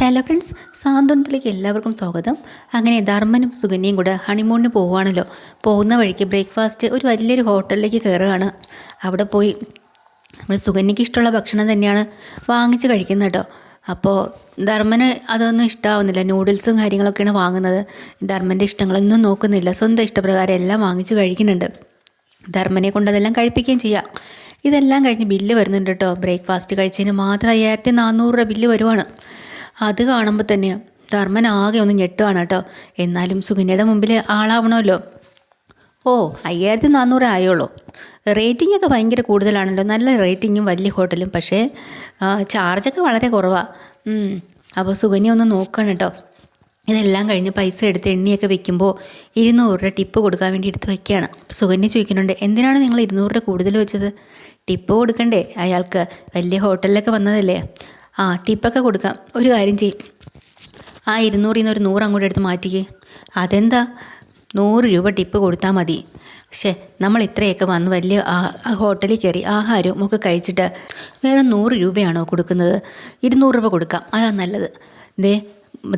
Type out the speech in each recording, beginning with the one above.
Hello friends സാന്ത്വനത്തിലേക്ക് എല്ലാവർക്കും സ്വാഗതം. അങ്ങനെ ധർമ്മനും സുകന്യയും കൂടെ ഹണിമൂണിന് പോവുകയാണല്ലോ. പോകുന്ന വഴിക്ക് ബ്രേക്ക്ഫാസ്റ്റ് ഒരു വലിയൊരു ഹോട്ടലിലേക്ക് കയറുകയാണ്. അവിടെ പോയി നമ്മൾ സുഗന്യക്ക് ഇഷ്ടമുള്ള ഭക്ഷണം തന്നെയാണ് വാങ്ങിച്ച് കഴിക്കുന്നത് കേട്ടോ. അപ്പോൾ ധർമ്മന് അതൊന്നും ഇഷ്ടമാവുന്നില്ല നൂഡിൽസും കാര്യങ്ങളൊക്കെയാണ് വാങ്ങുന്നത്. ധർമ്മന്റെ ഇഷ്ടങ്ങളൊന്നും നോക്കുന്നില്ല. സ്വന്തം ഇഷ്ടപ്രകാരം എല്ലാം വാങ്ങിച്ച് കഴിക്കുന്നുണ്ട്. ധർമ്മനെ കൊണ്ട് അതെല്ലാം കഴിപ്പിക്കുകയും ചെയ്യാം. ഇതെല്ലാം കഴിഞ്ഞ് ബില്ല് വരുന്നുണ്ട് കേട്ടോ. ബ്രേക്ക്ഫാസ്റ്റ് കഴിച്ചതിന് മാത്രം അയ്യായിരത്തി നാനൂറ് രൂപ ബില്ല് വരുവാണ്. അത് കാണുമ്പോൾ തന്നെ ധർമ്മൻ ആകെ ഒന്ന് ഞെട്ടുവാണ് കേട്ടോ. എന്നാലും സുകന്യയുടെ മുമ്പിൽ ആളാവണമല്ലോ. ഓ അയ്യായിരത്തി നാനൂറ് ആയോളൂ റേറ്റിംഗ് ഒക്കെ ഭയങ്കര കൂടുതലാണല്ലോ. നല്ല റേറ്റിങ്ങും വലിയ ഹോട്ടലും. പക്ഷേ ചാർജൊക്കെ വളരെ കുറവാണ് അപ്പോൾ സുകന്യ ഒന്ന് നോക്കണം കേട്ടോ. ഇതെല്ലാം കഴിഞ്ഞ് പൈസ എടുത്ത് എണ്ണിയൊക്കെ വെക്കുമ്പോൾ ഇരുന്നൂറ് രൂപ ടിപ്പ് കൊടുക്കാൻ വേണ്ടി എടുത്ത് വയ്ക്കുകയാണ് സുകന്യ ചോദിക്കുന്നുണ്ട് എന്തിനാണ് നിങ്ങൾ ഇരുന്നൂറ് രൂപ കൂടുതൽ വെച്ചത്? ടിപ്പ് കൊടുക്കണ്ടേ? അയാൾക്ക് വലിയ ഹോട്ടലിലൊക്കെ വന്നതല്ലേ? ആ ടിപ്പൊക്കെ കൊടുക്കാം. ഒരു കാര്യം ചെയ്യും ആ ഇരുന്നൂറിൽ നിന്ന് ഒരു നൂറ് അങ്ങോട്ട് എടുത്ത് മാറ്റിക്കേ. അതെന്താ? നൂറ് രൂപ ടിപ്പ് കൊടുത്താൽ മതി. പക്ഷേ നമ്മൾ ഇത്രയൊക്കെ വന്ന് വലിയ ആ- ഹോട്ടലിൽ കയറി ആഹാരവും ഒക്കെ കഴിച്ചിട്ട് വേറെ നൂറ് രൂപയാണോ കൊടുക്കുന്നത്? ഇരുന്നൂറ് രൂപ കൊടുക്കാം. അതാണ് നല്ലത്. ദേ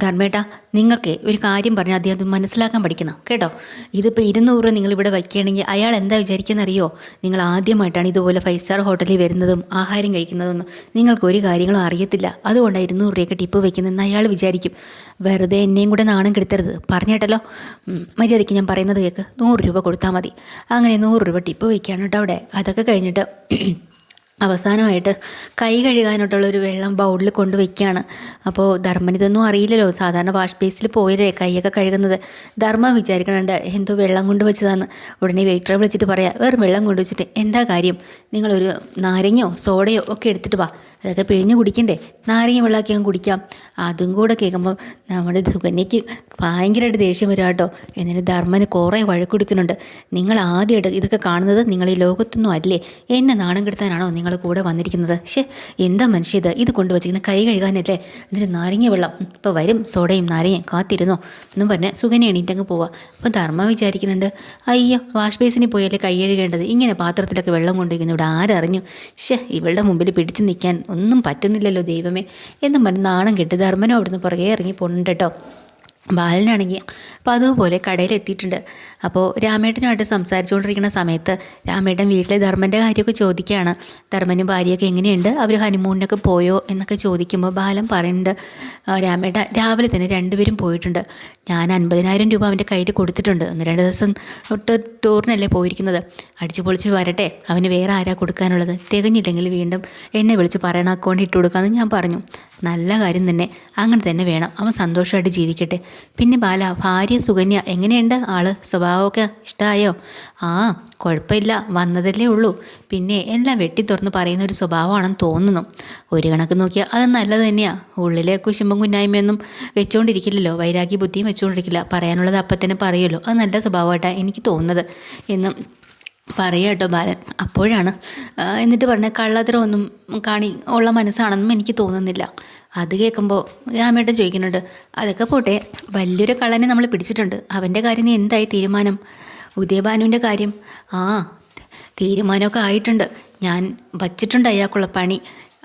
ധർമ്മേട്ട നിങ്ങൾക്ക് ഒരു കാര്യം പറഞ്ഞാൽ അദ്ദേഹം മനസ്സിലാക്കാൻ പഠിക്കണം കേട്ടോ? ഇതിപ്പോൾ ഇരുന്നൂറ് രൂപ നിങ്ങൾ ഇവിടെ വയ്ക്കുകയാണെങ്കിൽ അയാൾ എന്താ വിചാരിക്കുന്നറിയോ? നിങ്ങൾ ആദ്യമായിട്ടാണ് ഇതുപോലെ ഫൈവ് സ്റ്റാർ ഹോട്ടലിൽ വരുന്നതും ആഹാരം കഴിക്കുന്നതൊന്നും നിങ്ങൾക്ക് ഒരു കാര്യങ്ങളും അറിയത്തില്ല. അതുകൊണ്ടാണ് ഇരുന്നൂറ് രൂപയൊക്കെ ടിപ്പ് വയ്ക്കുന്നതെന്ന് അയാൾ വിചാരിക്കും. വെറുതെ എന്നെയും കൂടെ നാണം കെടുത്തരുത്. പറഞ്ഞേട്ടല്ലോ. മര്യാദയ്ക്ക് ഞാൻ പറയുന്നത് കേൾക്ക് നൂറ് രൂപ കൊടുത്താൽ മതി. അങ്ങനെ നൂറ് രൂപ ടിപ്പ് വയ്ക്കുകയാണ് കേട്ടോ അവിടെ. അതൊക്കെ കഴിഞ്ഞിട്ട് അവസാനമായിട്ട് കൈ കഴുകാനായിട്ടുള്ള ഒരു വെള്ളം ബൗളിൽ കൊണ്ട് വയ്ക്കുകയാണ് അപ്പോൾ ധർമ്മൻ ഇതൊന്നും അറിയില്ലല്ലോ. സാധാരണ വാഷ് ബേസിൽ പോയല്ലേ കൈയൊക്കെ കഴുകുന്നത്? ധർമ്മ വിചാരിക്കണുണ്ട് എന്തോ വെള്ളം കൊണ്ട് വെച്ചതാണ് ഉടനെ വെയിറ്ററെ വിളിച്ചിട്ട് പറയാം വെറും വെള്ളം കൊണ്ട് വെച്ചിട്ട് എന്താ കാര്യം? നിങ്ങളൊരു നാരങ്ങയോ സോഡയോ ഒക്കെ എടുത്തിട്ട് വാ. അതൊക്കെ പിഴിഞ്ഞ് കുടിക്കണ്ടേ? നാരങ്ങ വെള്ളമൊക്കെ അങ്ങ് കുടിക്കാം. അതും കൂടെ കേൾക്കുമ്പോൾ നമ്മുടെ സുകന്യയ്ക്ക് ഭയങ്കരമായിട്ട് ദേഷ്യം വരും കേട്ടോ. എന്നിട്ട് ധർമ്മന് കുറേ വഴക്കുടിക്കുന്നുണ്ട് നിങ്ങൾ ആദ്യമായിട്ട് ഇതൊക്കെ കാണുന്നത് നിങ്ങൾ ഈ ലോകത്തൊന്നും അല്ലേ? എന്നെ നാണം കെടുത്താനാണോ നിങ്ങൾ കൂടെ വന്നിരിക്കുന്നത്? ശേ എന്താ മനുഷ്യ ഇത്? ഇത് കൊണ്ടുവച്ചിരിക്കുന്ന കൈ കഴുകാനല്ലേ? എന്നിട്ട് നാരങ്ങ വെള്ളം. ഇപ്പോൾ വരും. സോഡയും നാരങ്ങയും കാത്തിരുന്നോ? എന്നും പറഞ്ഞ് സുകന്യ എണീറ്റങ്ങ് പോവാം. അപ്പോൾ ധർമ്മ വിചാരിക്കുന്നുണ്ട് അയ്യോ വാഷ് ബേസിനിൽ പോയല്ലേ കൈ കഴുകേണ്ടത്? ഇങ്ങനെ പാത്രത്തിലൊക്കെ വെള്ളം കൊണ്ടുവയ്ക്കുന്നു ഇവിടെ ആരറിഞ്ഞു? ഷേ ഇവളുടെ മുമ്പിൽ പിടിച്ച് നിൽക്കാൻ ഒന്നും പറ്റുന്നില്ലല്ലോ ദൈവമേ എന്നും പറഞ്ഞ് നാണം കെട്ടി ധർമ്മനോ അവിടുന്ന് പുറകെ ഇറങ്ങി പോകുന്നുണ്ട് കേട്ടോ. ബാലനാണെങ്കിൽ അപ്പോൾ അതുപോലെ കടയിലെത്തിയിട്ടുണ്ട് അപ്പോൾ രാമേട്ടനുമായിട്ട് സംസാരിച്ചുകൊണ്ടിരിക്കുന്ന സമയത്ത് രാമേട്ടൻ വീട്ടിലെ ധർമ്മന്റെ കാര്യമൊക്കെ ചോദിക്കുകയാണ്. ധർമ്മനും ഭാര്യയൊക്കെ എങ്ങനെയുണ്ട്? അവർ ഹനിമൂണിനൊക്കെ പോയോ എന്നൊക്കെ ചോദിക്കുമ്പോൾ ബാലൻ പറയുന്നുണ്ട് "ആ, രാമേട്ട രാവിലെ തന്നെ രണ്ടുപേരും പോയിട്ടുണ്ട്. ഞാൻ അൻപതിനായിരം രൂപ അവന്റെ കയ്യിൽ കൊടുത്തിട്ടുണ്ട്. ഒന്ന് രണ്ട് ദിവസം തൊട്ട് ടൂറിനല്ലേ പോയിരിക്കുന്നത്. അടിച്ചു പൊളിച്ച് വരട്ടെ. അവന് വേറെ ആരാ കൊടുക്കാനുള്ളത്? തികഞ്ഞില്ലെങ്കിൽ വീണ്ടും എന്നെ വിളിച്ച് പറയണ അക്കൗണ്ട് ഇട്ട് കൊടുക്കാമെന്ന് ഞാൻ പറഞ്ഞു. നല്ല കാര്യം തന്നെ. അങ്ങനെ തന്നെ വേണം. അവൻ സന്തോഷമായിട്ട് ജീവിക്കട്ടെ. പിന്നെ ബാല ഭാര്യ സുകന്യ എങ്ങനെയുണ്ട് ആൾ? സ്വഭാവമൊക്കെ ഇഷ്ടമായോ ആ കുഴപ്പമില്ല. വന്നതല്ലേ ഉള്ളൂ. പിന്നെ എല്ലാം വെട്ടി തുറന്ന് പറയുന്ന ഒരു സ്വഭാവമാണെന്ന് തോന്നുന്നു. ഒരു കണക്ക് നോക്കിയാൽ അത് നല്ലത് തന്നെയാണ് ഉള്ളിലെ കുശുമ്പും കുന്നായ്മയൊന്നും വെച്ചുകൊണ്ടിരിക്കില്ലല്ലോ വൈരാഗ്യ ബുദ്ധിയും വെച്ചുകൊണ്ടിരിക്കില്ല പറയാനുള്ളത് അപ്പം തന്നെ പറയുമല്ലോ. അത് നല്ല സ്വഭാവമായിട്ടാണ് എനിക്ക് തോന്നുന്നത്. എന്നും പറയാ കേട്ടോ ബാലൻ അപ്പോഴാണ് എന്നിട്ട് പറഞ്ഞ കള്ളത്തരമൊന്നും കാണി ഉള്ള മനസ്സാണെന്നും എനിക്ക് തോന്നുന്നില്ല. അത് കേൾക്കുമ്പോൾ രാമേട്ടൻ ചോദിക്കുന്നുണ്ട് അതൊക്കെ പോട്ടെ വലിയൊരു കള്ളനെ നമ്മൾ പിടിച്ചിട്ടുണ്ട്. അവന്റെ കാര്യം എന്തായി തീരുമാനം? ഉദയഭാനുവിന്റെ കാര്യം. ആ തീരുമാനമൊക്കെ ആയിട്ടുണ്ട്. ഞാൻ വച്ചിട്ടുണ്ട് അയാൾക്കുള്ള പണി.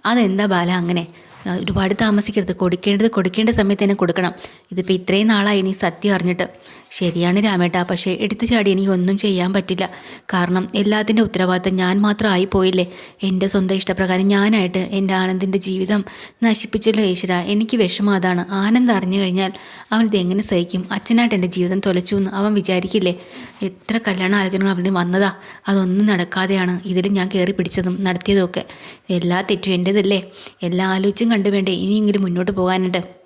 അതെന്താ ബാല അങ്ങനെ? ഒരുപാട് താമസിക്കരുത്. കൊടുക്കേണ്ടത് കൊടുക്കേണ്ട സമയത്ത് തന്നെ കൊടുക്കണം. ഇതിപ്പോൾ ഇത്രയും നാളായി നീ സത്യം അറിഞ്ഞിട്ട്. ശരിയാണ് രാമേട്ട പക്ഷേ എടുത്തു ചാടി എനിക്ക് ഒന്നും ചെയ്യാൻ പറ്റില്ല. കാരണം എല്ലാത്തിന്റെ ഉത്തരവാദിത്തം ഞാൻ മാത്രം ആയിപ്പോയില്ലേ എന്റെ സ്വന്തം ഇഷ്ടപ്രകാരം ഞാനായിട്ട് എന്റെ ആനന്ദിന്റെ ജീവിതം നശിപ്പിച്ചല്ലോ ഈശ്വര. എനിക്ക് വിഷമം അതാണ്. ആനന്ദ് അറിഞ്ഞു കഴിഞ്ഞാൽ അവൻ എങ്ങനെ സഹിക്കും? അച്ഛനായിട്ട് എന്റെ ജീവിതം തൊലച്ചു എന്ന് അവൻ വിചാരിക്കില്ലേ? എത്ര കല്യാണ ആലോചനകൾ അവന് വന്നതാ. അതൊന്നും നടക്കാതെയാണ് ഇതിൽ ഞാൻ കയറി പിടിച്ചതും നടത്തിയതും ഒക്കെ. എല്ലാ തെറ്റും എന്റെതല്ലേ? എല്ലാ ആലോചിച്ചും കണ്ടു വേണ്ടേ ഇനിയെങ്കിലും മുന്നോട്ട് പോകാനുണ്ട്.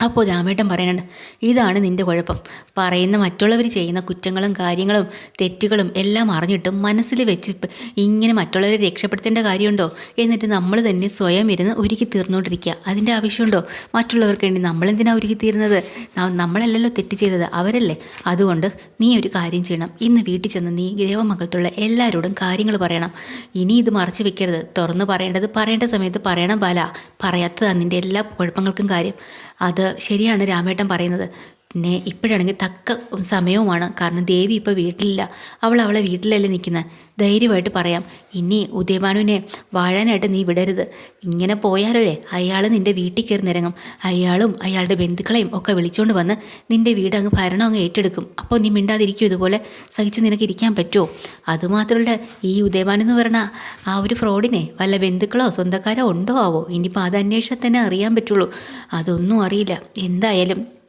അപ്പോൾ രാമേട്ടൻ പറയുന്നുണ്ട് ഇതാണ് നിന്റെ കുഴപ്പം. പറയുന്ന മറ്റുള്ളവർ ചെയ്യുന്ന കുറ്റങ്ങളും കാര്യങ്ങളും തെറ്റുകളും എല്ലാം അറിഞ്ഞിട്ടും മനസ്സിൽ വെച്ച് ഇങ്ങനെ മറ്റുള്ളവരെ രക്ഷപ്പെടുത്തേണ്ട കാര്യമുണ്ടോ? എന്നിട്ട് നമ്മൾ തന്നെ സ്വയം ഇരുന്ന് ഒരുക്കി തീർന്നുകൊണ്ടിരിക്കുക. അതിന്റെ ആവശ്യമുണ്ടോ? മറ്റുള്ളവർക്ക് വേണ്ടി നമ്മളെന്തിനാണ് ഒരുക്കി തീരുന്നത്? നമ്മളല്ലല്ലോ തെറ്റ് ചെയ്തത് അവരല്ലേ? അതുകൊണ്ട് നീ ഒരു കാര്യം ചെയ്യണം. ഇന്ന് വീട്ടിൽ ചെന്ന് നീ ദേവമകത്തുള്ള എല്ലാവരോടും കാര്യങ്ങൾ പറയണം. ഇനി ഇത് മറച്ചു വെക്കരുത്. തുറന്ന് പറയേണ്ടത് പറയേണ്ട സമയത്ത് പറയണം ബാല. പറയാത്തതാണ് നിന്റെ എല്ലാ കുഴപ്പങ്ങൾക്കും കാര്യം. അത് ശരിയാണ് രാമേട്ടൻ പറയുന്നത്. പിന്നെ ഇപ്പോഴാണെങ്കിൽ തക്ക സമയവുമാണ്. കാരണം ദേവി ഇപ്പോൾ വീട്ടിലില്ല. അവൾ അവളെ വീട്ടിലല്ലേ നിൽക്കുന്നത് ധൈര്യമായിട്ട് പറയാം. ഇനി ഉദയഭാനുവിനെ വാഴാനായിട്ട് നീ വിടരുത്. ഇങ്ങനെ പോയാലല്ലേ അയാൾ നിന്റെ വീട്ടിൽ കയറി നിരങ്ങും. അയാളും അയാളുടെ ബന്ധുക്കളെയും ഒക്കെ വിളിച്ചുകൊണ്ട് വന്ന് നിന്റെ വീട് അങ്ങ് ഭരണം അങ്ങ് ഏറ്റെടുക്കും. അപ്പോൾ നീ മിണ്ടാതിരിക്കും ഇതുപോലെ. സഹിച്ച് നിനക്ക് ഇരിക്കാൻ പറ്റുമോ? അതുമാത്രമല്ല ഈ ഉദയഭാനു എന്ന് പറഞ്ഞ ആ ഒരു ഫ്രോഡിനെ വല്ല ബന്ധുക്കളോ സ്വന്തക്കാരോ ഉണ്ടോ ആവോ? ഇനിയിപ്പോൾ അത് അന്വേഷിച്ചാൽ തന്നെ അറിയാൻ പറ്റുള്ളൂ. അതൊന്നും അറിയില്ല. എന്തായാലും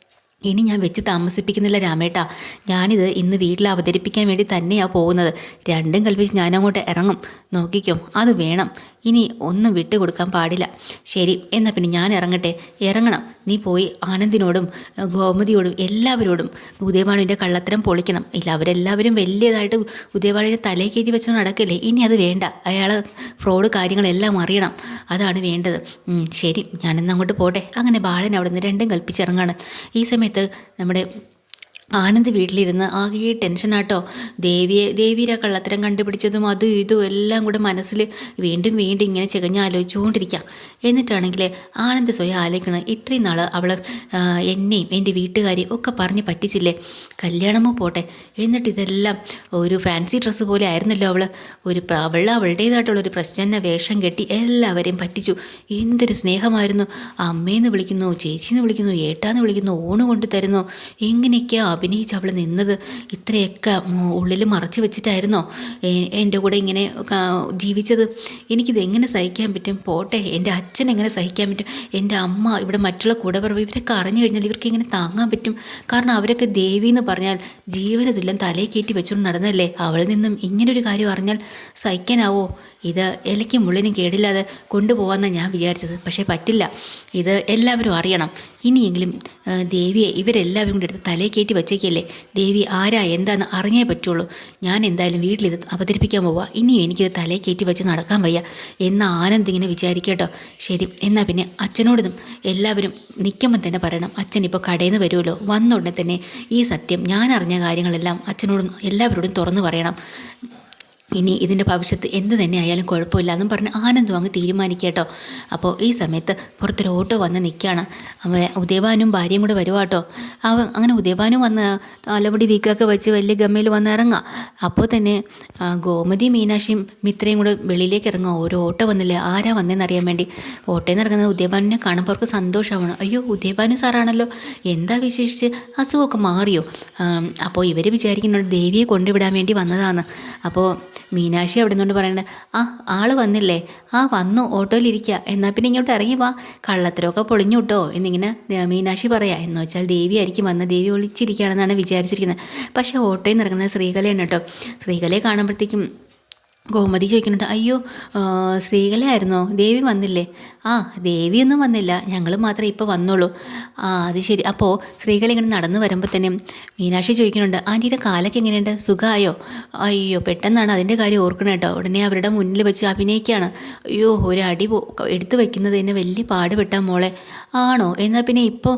ഇനി ഞാൻ വെച്ച് താമസിപ്പിക്കുന്നില്ല രാമേട്ടാ. ഞാനിത് ഇന്ന് വീട്ടിൽ അവതരിപ്പിക്കാൻ വേണ്ടി തന്നെയാണ് പോകുന്നത്. രണ്ടും കൽപ്പിച്ച് ഞാനങ്ങോട്ട് ഇറങ്ങും. നോക്കിക്കോ അത് വേണം. ഇനി ഒന്നും വിട്ടുകൊടുക്കാൻ പാടില്ല. ശരി എന്നാൽ പിന്നെ ഞാൻ ഇറങ്ങട്ടെ. ഇറങ്ങണം. നീ പോയി ആനന്ദിനോടും ഗോമതിയോടും എല്ലാവരോടും ഉദയവാണിന്റെ കള്ളത്തരം പൊളിക്കണം. ഇല്ല അവരെല്ലാവരും വലിയതായിട്ട് ഉദയവാണിന്റെ തലയിൽ കയറ്റി വെച്ചോ നടക്കില്ലേ? ഇനി അത് വേണ്ട. അയാൾ ഫ്രോഡ് കാര്യങ്ങളെല്ലാം അറിയണം. അതാണ് വേണ്ടത്. ശരി ഞാനിന്ന് അങ്ങോട്ട് പോട്ടെ. അങ്ങനെ ബാലൻ അവിടെ നിന്ന് രണ്ടും കൽപ്പിച്ചിറങ്ങാണ് ഈ സമയത്ത് നമ്മുടെ ആനന്ദ് വീട്ടിലിരുന്ന് ആകെ ടെൻഷനാട്ടോ ദേവിയെ ദേവിയുടെ കള്ളത്തരം കണ്ടുപിടിച്ചതും അതും ഇതും എല്ലാം കൂടെ മനസ്സിൽ വീണ്ടും വീണ്ടും ഇങ്ങനെ ചികഞ്ഞ് ആലോചിച്ചുകൊണ്ടിരിക്കാം. എന്നിട്ടാണെങ്കിൽ ആനന്ദ് സ്വയം ആലോചിക്കണം ഇത്രയും നാൾ അവൾ എന്നെയും എന്റെ വീട്ടുകാരെയും ഒക്കെ പറഞ്ഞ് പറ്റിച്ചില്ലേ? കല്യാണമോ പോട്ടെ. എന്നിട്ട് ഇതെല്ലാം ഒരു ഫാൻസി ഡ്രസ്സ് പോലെ ആയിരുന്നല്ലോ അവൾ ഒരു അവളെ അവളുടേതായിട്ടുള്ള ഒരു പ്രശ്ന വേഷം കെട്ടി എല്ലാവരെയും പറ്റിച്ചു. എന്തൊരു സ്നേഹമായിരുന്നു. അമ്മയെന്ന് വിളിക്കുന്നു ചേച്ചിന്ന് വിളിക്കുന്നു ഏട്ടാന്ന് വിളിക്കുന്നു ഊണ് കൊണ്ട് തരുന്നു ഇങ്ങനെയൊക്കെയാ അഭിനയിച്ച് അവൾ നിന്നത് ഇത്രയൊക്കെ ഉള്ളിൽ മറച്ചു വെച്ചിട്ടായിരുന്നോ? എന്റെ കൂടെ ഇങ്ങനെ ജീവിച്ചത്. എനിക്കിത് എങ്ങനെ സഹിക്കാൻ പറ്റും? പോട്ടെ എന്റെ അച്ഛൻ എങ്ങനെ സഹിക്കാൻ പറ്റും? എന്റെ അമ്മ ഇവിടെ മറ്റുള്ള കൂടെ പറവ് ഇവരൊക്കെ അറിഞ്ഞു കഴിഞ്ഞാൽ ഇവർക്ക് എങ്ങനെ താങ്ങാൻ പറ്റും. കാരണം അവരൊക്കെ ദേവി എന്ന് പറഞ്ഞാൽ ജീവന തുല്യം കയറ്റി വെച്ചുകൊണ്ട് നടന്നല്ലേ അവളിൽ നിന്നും ഇങ്ങനൊരു കാര്യം അറിഞ്ഞാൽ സഹിക്കാനാവോ? ഇത് ഇലയ്ക്കും മുള്ളിനും കേടില്ലാതെ കൊണ്ടുപോകാമെന്നാണ് ഞാൻ വിചാരിച്ചത്. പക്ഷേ പറ്റില്ല. ഇത് എല്ലാവരും അറിയണം. ഇനിയെങ്കിലും ദേവിയെ ഇവരെല്ലാവരും കൂടെ എടുത്ത് തലയെ കയറ്റി വച്ചേക്കല്ലേ? ദേവി ആരാ? എന്താന്ന് അറിഞ്ഞേ പറ്റുള്ളൂ. ഞാൻ എന്തായാലും വീട്ടിലിത് അവതരിപ്പിക്കാൻ പോവുക ഇനിയും എനിക്കിത് തലയെ കയറ്റി വെച്ച് നടക്കാൻ വയ്യ. എന്ന ആനന്ദ് ഇങ്ങനെ വിചാരിക്കട്ടോ ശരി എന്നാൽ പിന്നെ അച്ഛനോടും എല്ലാവരും നിൽക്കുമ്പോൾ തന്നെ പറയണം. അച്ഛൻ ഇപ്പോൾ കടയിൽ നിന്ന് വരുമല്ലോ വന്ന ഉടനെ തന്നെ ഈ സത്യം ഞാൻ അറിഞ്ഞ കാര്യങ്ങളെല്ലാം അച്ഛനോടും എല്ലാവരോടും തുറന്നു പറയണം. ഇനി ഇതിന്റെ ഭവിഷ്യത്ത് എന്ത് തന്നെ ആയാലും കുഴപ്പമില്ല എന്നും പറഞ്ഞ് ആനന്ദം അങ്ങ് തീരുമാനിക്കട്ടോ അപ്പോൾ ഈ സമയത്ത് പുറത്തൊരു ഓട്ടോ വന്ന് നിൽക്കുകയാണ്. അവൻ ഉദയഭാനും ഭാര്യയും കൂടെ വരുവാട്ടോ അവ അങ്ങനെ ഉദയവാനും വന്ന് തലമുടി വീക്കൊക്കെ വെച്ച് വലിയ ഗമ്മയിൽ വന്ന് ഇറങ്ങുക. അപ്പോൾ തന്നെ ഗോമതി മീനാക്ഷിയും മിത്രയും കൂടെ വെളിയിലേക്ക് ഇറങ്ങുക. ഓരോ ഓട്ടോ വന്നില്ലേ? ആരാ വന്നതെന്നറിയാൻ വേണ്ടി. ഓട്ടോയിൽ നിന്ന് ഇറങ്ങുന്നത് ഉദയഭാനിനെ കാണുമ്പോൾ അവർക്ക് സന്തോഷമാണ്. അയ്യോ ഉദയഭാനു സാറാണല്ലോ. എന്താ വിശേഷിച്ച്? അസുഖമൊക്കെ മാറിയോ? അപ്പോൾ ഇവർ വിചാരിക്കുന്നുണ്ട് ദേവിയെ കൊണ്ടുവിടാൻ വേണ്ടി വന്നതാണ്. അപ്പോൾ മീനാക്ഷി അവിടെ നിന്നുകൊണ്ട് പറയുന്നത് ആ ആൾ വന്നില്ലേ? ആ വന്നു ഓട്ടോയിലിരിക്കുക എന്നാൽ പിന്നെ ഇങ്ങോട്ട് ഇറങ്ങി വാ. കള്ളത്തരമൊക്കെ പൊളിഞ്ഞു കിട്ടോ എന്നിങ്ങനെ മീനാക്ഷി പറയാം എന്ന് വെച്ചാൽ ദേവി ആയിരിക്കും വന്ന ദേവി ഒളിച്ചിരിക്കുകയാണെന്നാണ് വിചാരിച്ചിരിക്കുന്നത്. പക്ഷേ ഓട്ടോയിൽ നിന്ന് ഇറങ്ങുന്നത് ശ്രീകലയാണ് കേട്ടോ. ശ്രീകലയെ കാണുമ്പോഴത്തേക്കും ഗോമതി ചോദിക്കുന്നുണ്ട് അയ്യോ ശ്രീകലയായിരുന്നോ? ദേവി വന്നില്ലേ? ആ ദേവിയൊന്നും വന്നില്ല. ഞങ്ങൾ മാത്രമേ ഇപ്പോൾ വന്നുള്ളൂ. ആ അത് ശരി. അപ്പോൾ ശ്രീകല ഇങ്ങനെ നടന്നു വരുമ്പോൾ തന്നെ മീനാക്ഷി ചോദിക്കുന്നുണ്ട് ആന്റിയുടെ കാലൊക്കെ എങ്ങനെയുണ്ട്? സുഖമായോ അയ്യോ പെട്ടെന്നാണ്. അതിന്റെ കാര്യം ഓർക്കണം കേട്ടോ. ഉടനെ അവരുടെ മുന്നിൽ വെച്ച് അഭിനയിക്കുകയാണ് അയ്യോ ഒരു അടി എടുത്തു വെക്കുന്നത് എന്നെ വലിയ പാടുപെട്ടാ മോളെ. ആണോ? എന്നാൽ പിന്നെ ഇപ്പോൾ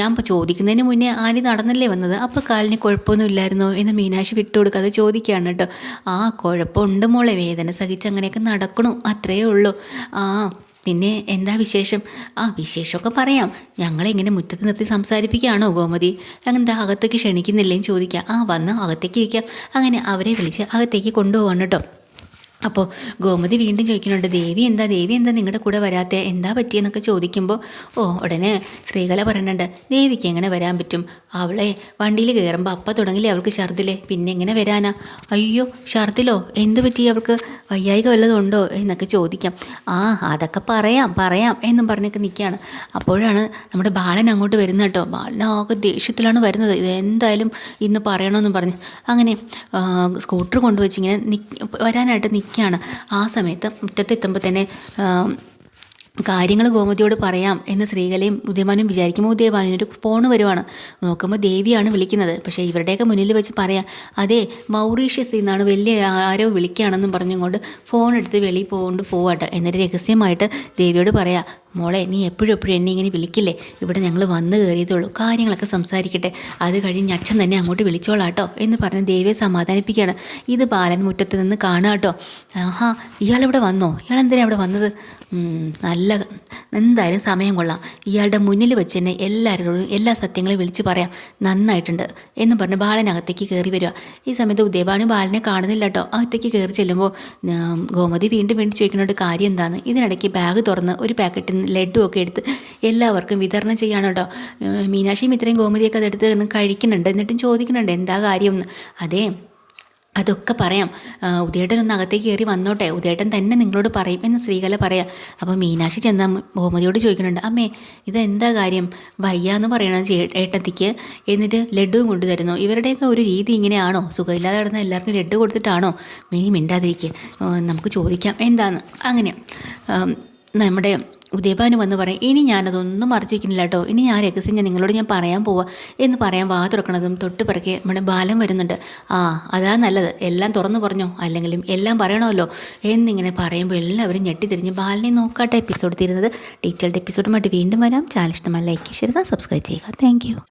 ഞാൻ ചോദിക്കുന്നതിന് മുന്നേ ആന്റി നടന്നല്ലേ വന്നത്? അപ്പോൾ കാലിന് കുഴപ്പമൊന്നും ഇല്ലായിരുന്നോ? എന്ന് മീനാക്ഷി വിട്ടുകൊടുക്കാതെ ചോദിക്കുകയാണ് കേട്ടോ. ആ കുഴപ്പമുണ്ട് വേദന സഹിച്ച് അങ്ങനെയൊക്കെ നടക്കണു. അത്രയേ ഉള്ളൂ. ആ പിന്നെ എന്താ വിശേഷം? ആ വിശേഷമൊക്കെ പറയാം. ഞങ്ങളിങ്ങനെ മുറ്റത്ത് നിർത്തി സംസാരിപ്പിക്കുകയാണോ ഗോമതി? അങ്ങനെന്താ അകത്തേക്ക് ക്ഷണിക്കുന്നില്ലേന്ന് ചോദിക്കാം. ആ വന്ന് അകത്തേക്ക് ഇരിക്കാം. അങ്ങനെ അവരെ വിളിച്ച് അകത്തേക്ക് കൊണ്ടുപോകണം കേട്ടോ. അപ്പോൾ ഗോമതി വീണ്ടും ചോദിക്കുന്നുണ്ട് ദേവി എന്താ ദേവി എന്താ നിങ്ങളുടെ കൂടെ വരാത്തെ? എന്താ പറ്റിയെന്നൊക്കെ ചോദിക്കുമ്പോൾ ഓ ഉടനെ ശ്രീകല പറയുന്നുണ്ട് ദേവിക്ക് എങ്ങനെ വരാൻ പറ്റും? അവളെ വണ്ടിയിൽ കയറുമ്പോൾ അപ്പം തുടങ്ങില്ലേ അവൾക്ക് ഛർദിലേ? പിന്നെ എങ്ങനെ വരാനാ? അയ്യോ ഛർദിലോ? എന്ത് പറ്റി അവൾക്ക്? വയ്യായിക വല്ലതുണ്ടോ എന്നൊക്കെ ചോദിക്കാം. ആ അതൊക്കെ പറയാം പറയാം എന്നും പറഞ്ഞൊക്കെ നിൽക്കുകയാണ് അപ്പോഴാണ് നമ്മുടെ ബാലൻ അങ്ങോട്ട് വരുന്നത് കേട്ടോ. ആകെ ദേഷ്യത്തിലാണ് വരുന്നത്. ഇത് എന്തായാലും ഇന്ന് പറയണമെന്നും പറഞ്ഞ്. അങ്ങനെ സ്കൂട്ടർ കൊണ്ടുവച്ച് ഇങ്ങനെ നിക്ക് നിൽക്കുകയാണ് ആ സമയത്ത് മുറ്റത്തെത്തുമ്പോൾ തന്നെ കാര്യങ്ങൾ ഗോമതിയോട് പറയാം എന്ന് ശ്രീകലയും ഉദയമാനും വിചാരിക്കുമ്പോൾ ഉദയമാനൊരു ഫോൺ വരുവാണ്. നോക്കുമ്പോൾ ദേവിയാണ് വിളിക്കുന്നത്. പക്ഷേ ഇവരുടെയൊക്കെ മുന്നിൽ വെച്ച് പറയാം അതെ മൗറീഷ്യസിൽ നിന്നാണ് വലിയ ആരോ വിളിക്കുകയാണെന്നും പറഞ്ഞുകൊണ്ട് ഫോൺ എടുത്ത് വെളിയിൽ പോകൊണ്ട് പോവാട്ടെ. എന്നിട്ട് രഹസ്യമായിട്ട് ദേവിയോട് പറയാം. മോളെ നീ എപ്പോഴും എപ്പോഴും എന്നെ ഇങ്ങനെ വിളിക്കില്ലേ? ഇവിടെ ഞങ്ങൾ വന്ന് കയറിയതുള്ളൂ കാര്യങ്ങളൊക്കെ സംസാരിക്കട്ടെ. അത് കഴിഞ്ഞ് അച്ഛൻ തന്നെ അങ്ങോട്ട് വിളിച്ചോളാട്ടോ എന്ന് പറഞ്ഞ് ദേവിയെ സമാധാനിപ്പിക്കുകയാണ്. ഇത് ബാലൻ മുറ്റത്ത് നിന്ന് കാണാട്ടോ. ആഹാ ഇയാളിവിടെ വന്നോ? ഇയാൾ എന്തിനാ ഇവിടെ വന്നത്? നല്ല എന്തായാലും സമയം കൊള്ളാം. ഇയാളുടെ മുന്നിൽ വെച്ച് തന്നെ എല്ലാവരോടും എല്ലാ സത്യങ്ങളും വിളിച്ച് പറയാം. നന്നായിട്ടുണ്ട് എന്ന് പറഞ്ഞ് ബാലനകത്തേക്ക് കയറി വരിക. ഈ സമയത്ത് ഉദയഭാനു ബാലനെ കാണുന്നില്ല കേട്ടോ അകത്തേക്ക് കയറി ചെല്ലുമ്പോൾ ഗോമതി വീണ്ടും വീണ്ടും ചോദിക്കുന്നുണ്ട് കാര്യം എന്താണ്? ഇതിനിടയ്ക്ക് ബാഗ് തുറന്ന് ഒരു പാക്കറ്റിൽ ഒക്കെ എടുത്ത് എല്ലാവർക്കും വിതരണം ചെയ്യാണ് കേട്ടോ. മീനാക്ഷിയും ഇത്രയും ഗോമതിയൊക്കെ അതെടുത്ത് കഴിക്കുന്നുണ്ട്. എന്നിട്ടും ചോദിക്കുന്നുണ്ട് എന്താ കാര്യം? എന്ന്. അതേ അതൊക്കെ പറയാം. ഉദയേട്ടൻ ഒന്ന് അകത്തേക്ക് കയറി വന്നോട്ടെ. ഉദയേട്ടൻ തന്നെ നിങ്ങളോട് പറയും എന്ന് ശ്രീകല പറയാം. അപ്പോൾ മീനാക്ഷി ചെന്ന ഗോമതിയോട് ചോദിക്കുന്നുണ്ട് അമ്മേ ഇതെന്താ കാര്യം? വയ്യ എന്ന് പറയണം ഏട്ടത്തിക്ക്. എന്നിട്ട് ലഡുവും കൊണ്ടുതരുന്നു. ഇവരുടെയൊക്കെ ഒരു രീതി ഇങ്ങനെയാണോ? സുഖമില്ലാതെ കിടന്ന എല്ലാവർക്കും ലഡു കൊടുത്തിട്ടാണോ? മീ മിണ്ടാതിരിക്കുക നമുക്ക് ചോദിക്കാം. എന്താന്ന്? അങ്ങനെ നമ്മുടെ ഉദയഭാനു വന്ന് പറയും ഇനി ഞാനതൊന്നും മറച്ചു വയ്ക്കുന്നില്ല കേട്ടോ ഇനി ഞാൻ രഹസ്യം ഞാൻ നിങ്ങളോട് ഞാൻ പറയാൻ പോവാ എന്ന് പറയാൻ വാ തുറക്കണതും തൊട്ട് പിറകെ നമ്മുടെ ബാലം വരുന്നുണ്ട്. ആ അതാ നല്ലത്. എല്ലാം തുറന്നു പറഞ്ഞോ. അല്ലെങ്കിലും എല്ലാം പറയണമല്ലോ എന്നിങ്ങനെ പറയുമ്പോൾ എല്ലാവരും ഞെട്ടിത്തിരിഞ്ഞ് ബാലിനെ നോക്കാട്ടെ എപ്പിസോഡ് തീരുന്നത്. ഡീറ്റെയിൽഡ് എപ്പിസോഡുമായിട്ട് വീണ്ടും വരാം. ചാനൽ ഇഷ്ടമല്ല ലൈക്ക് ചെയ്യുക സബ്സ്ക്രൈബ് ചെയ്യുക. താങ്ക്